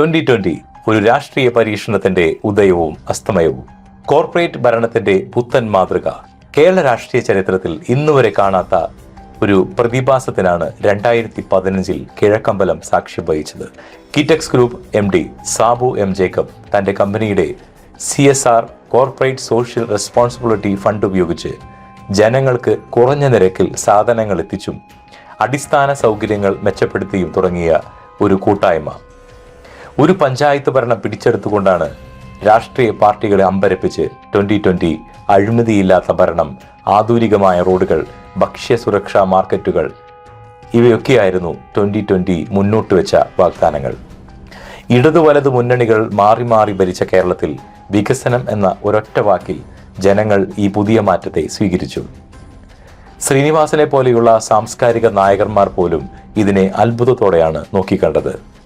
Twenty twenty ഒരു രാഷ്ട്രീയ പരീക്ഷണത്തിന്റെ ഉദയവും അസ്തമയവും. കോർപ്പറേറ്റ് ഭരണത്തിന്റെ പുത്തൻ മാതൃക. കേരള രാഷ്ട്രീയ ചരിത്രത്തിൽ ഇന്നുവരെ കാണാത്ത ഒരു പ്രതിഭാസത്തിനാണ് രണ്ടായിരത്തി പതിനഞ്ചിൽ കിഴക്കമ്പലം സാക്ഷ്യം വഹിച്ചത്. Kitex group M D Sabu M Jacob തന്റെ കമ്പനിയുടെ C S R corporate social responsibility fund ഉപയോഗിച്ച് ജനങ്ങൾക്ക് കുറഞ്ഞ നിരക്കിൽ സാധനങ്ങൾ എത്തിച്ചും അടിസ്ഥാന സൗകര്യങ്ങൾ മെച്ചപ്പെടുത്തിയും തുടങ്ങിയ ഒരു കൂട്ടായ്മ. ഒരു പഞ്ചായത്ത് ഭരണം പിടിച്ചെടുത്തുകൊണ്ടാണ് രാഷ്ട്രീയ പാർട്ടികളെ അമ്പരപ്പിച്ച് ട്വന്റി ട്വന്റി അഴിമതിയില്ലാത്ത ഭരണം ആധുനികമായ റോഡുകൾ ഭക്ഷ്യസുരക്ഷാ മാർക്കറ്റുകൾ. ഇവയൊക്കെയായിരുന്നു ട്വന്റി ട്വന്റി മുന്നോട്ട് വെച്ച വാഗ്ദാനങ്ങൾ. ഇടതു വലതു മുന്നണികൾ മാറി മാറി ഭരിച്ച കേരളത്തിൽ വികസനം എന്ന ഒരൊറ്റ വാക്കിൽ ജനങ്ങൾ ഈ പുതിയ മാറ്റത്തെ സ്വീകരിച്ചു. ശ്രീനിവാസനെ പോലെയുള്ള സാംസ്കാരിക നായകന്മാർ പോലും ഇതിനെ അത്ഭുതത്തോടെയാണ് നോക്കിക്കണ്ടത്.